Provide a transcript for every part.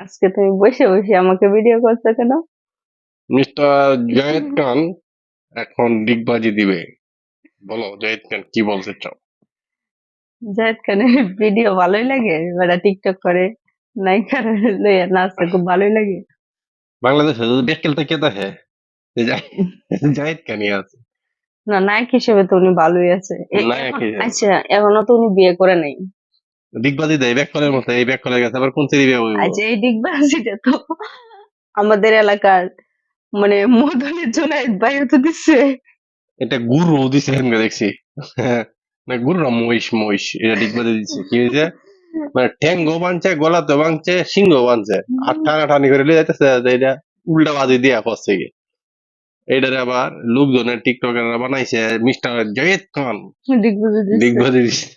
আজকে তুমি বসে বসে আমাকে ভিডিও করছ কেন? মিস্টার জায়েদ খান এখন ডিগবাজি দিবে। বলো জায়েদ খান কি বলতে চাও? জাহেদ খানের ভিডিও ভালোই লাগে ওরা টিকটক করে নায়িকার লইয়া নাচতে খুব ভালোই লাগে। বাংলাদেশে যদি বেকেলটা কে দেখে? জায়েদ- জায়েদ খানই আছে। না নায়ক হিসেবে তো উনি ভালোই আছে। আচ্ছা এখনও তো উনি বিয়ে করে নাই। ডিগবাজি দেয় ব্যাককলের মতো এই ব্যাককলের গেছে আবার কোন সিরি বিয়ে আচ্ছা এই ডিগবাজিটা তো আমাদের এলাকার মানে মদনের জোনায়েদ ভাইও তো দিচ্ছে। এটা গুরু দিছে হেনকে দেখছি। না গুরু না মহিষ মহিষ এটা ডিগবাজি দিচ্ছে। কি হয়েছে মানে ঠ্যাঙ্গো বানছে গলাতে বানছে সিংহ বানছে। আর টানা টানি করে লিয়ে যাইতেছে এটা উল্টা বাজি দিয়া পড়ছে থেকে এইটারে আবার লোকজনের টিকটকার বানাইছে মিস্টার জায়েদ খান। ডিগবাজি দিচ্ছে।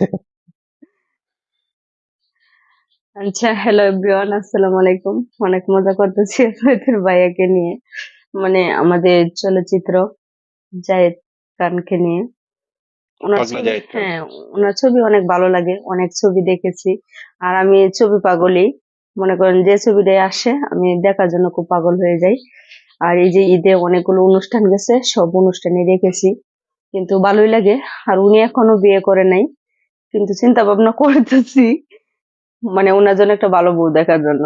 আচ্ছা হ্যালো এভরিওয়ান আসসালামু আলাইকুম। অনেক মজা করতেছি আপনাদের ভাইয়াকে নিয়ে মানে আমাদের চলচ্চিত্র জায়েদ খানকে নিয়ে। ওনার ছবি হ্যাঁ ওনার ছবি অনেক ভালো লাগে অনেক ছবি দেখেছি। আর আমি ছবি পাগলই। মনে করেন যে ছবিটাই আসে আমি দেখার জন্য খুব পাগল হয়ে যাই। আর এই যে ঈদে অনেকগুলো অনুষ্ঠান গেছে সব অনুষ্ঠানে দেখেছি। কিন্তু ভালোই লাগে। আর উনি এখনও বিয়ে করে নাই। কিন্তু চিন্তা ভাবনা করতেছি মানে ওনার জন্য একটা ভালো বউ দেখার জন্য।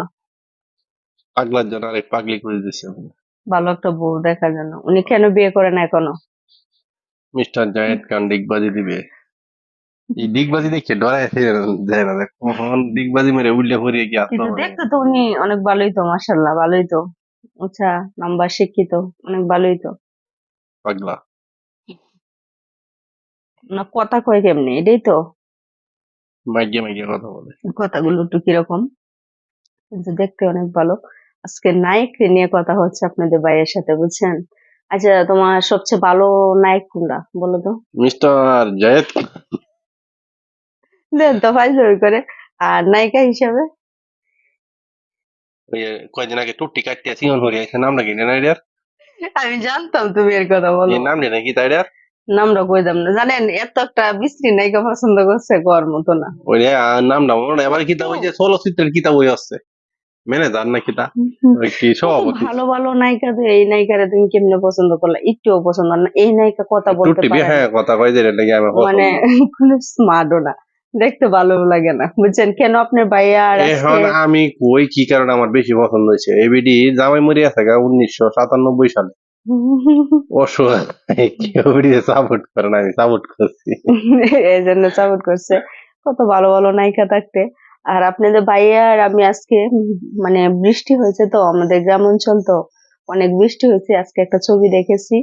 পাগলার জন্য আরেক পাগলি করে দিচ্ছে ভালো একটা বউ দেখার জন্য। উনি কেন বিয়ে করেন এখনও? মিস্টার জায়েদ খান ডিগবাজি দিবে। এই ডিগবাজি দেখে ডরায় যায় না কখন ডিগবাজি মেরে উল্টে পড়িয়ে কি আসতে কিন্তু দেখতে তো উনি অনেক ভালোই তো মাসাল্লাহ ভালোই তো। আচ্ছা নাম্বার শিক্ষিত অনেক ভালোই তো। পাগলা। না কথা কয় কেমনি? এটাই তো। মাইকে মাইকে কথা বলে। কথাগুলো একটু কীরকম? দেখতে অনেক ভালো। আজকে নায়ক নিয়ে কথা হচ্ছে আপনাদের ভাইয়ের সাথে বুঝছেন? আচ্ছা তোমার সবচেয়ে ভালো নায়ক কোনটা বলো তো? মিস্টার জায়েদ। দেন তো ফাইজলামি করে। আর নায়িকা হিসাবে? ওই যে আগে টুটি কাটতে আছে নাম নাকি না আমি জানতাম তুমি এর কথা বলো। নাম নেই নাকি তাই নামটা কইতাম না। জানেন এত একটা বিশ্রী নায়িকা পছন্দ করছে কর মতো না। ওই নামটা মনে আমার কিতাব ওই যে চলচ্চিত্রের কিতাব ওই আছে। ম্যানেজার না কিতা? কি কত সভাপতি ভালো ভালো নায়িকা তো এই নায়িকারে তুমি কেমনে পছন্দ করলা? একটুও পছন্দ না। এই নায়িকা কথা বলতে পারে হ্যাঁ কথা কয় যে নাকি আমার মানে কোনো স্মার্টও না। দেখতে ভালো লাগে না। বুঝছেন? কেন আপনার ভাইয়া আর এখন আমি কই কি কারণে আমার বেশি পছন্দ হয়েছে? এবিডি জামাই মরি আছে গা উনিশশো সাতানব্বই সালে। অসহায়। কেউ সাপোর্ট করে না আমি সাপোর্ট করছি। এই জন্য সাপোর্ট করছে। কত ভালো ভালো নায়িকা থাকতে। আর আপনাদের ভাইয়া আমি আজকে মানে বৃষ্টি হয়েছে তো আমাদের গ্রাম অঞ্চল তো অনেক বৃষ্টি হয়েছে আজকে একটা ছবি দেখেছি।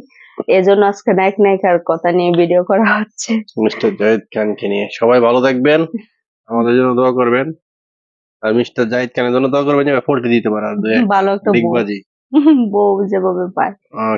এজন্য আজকে নায়ক নায়িকার কথা নিয়ে ভিডিও করা হচ্ছে। মিস্টার জাহিদ খানকে নিয়ে। সবাই ভালো থাকবেন আমাদের জন্য দোয়া করবেন। আর মিস্টার জাহিদ খানের জন্য দোয়া করবেন যে ফোল্টি দিতে পারে আর দুই এক ভালো একটা ডিগবাজি। বউ যেভাবে পায় আহ,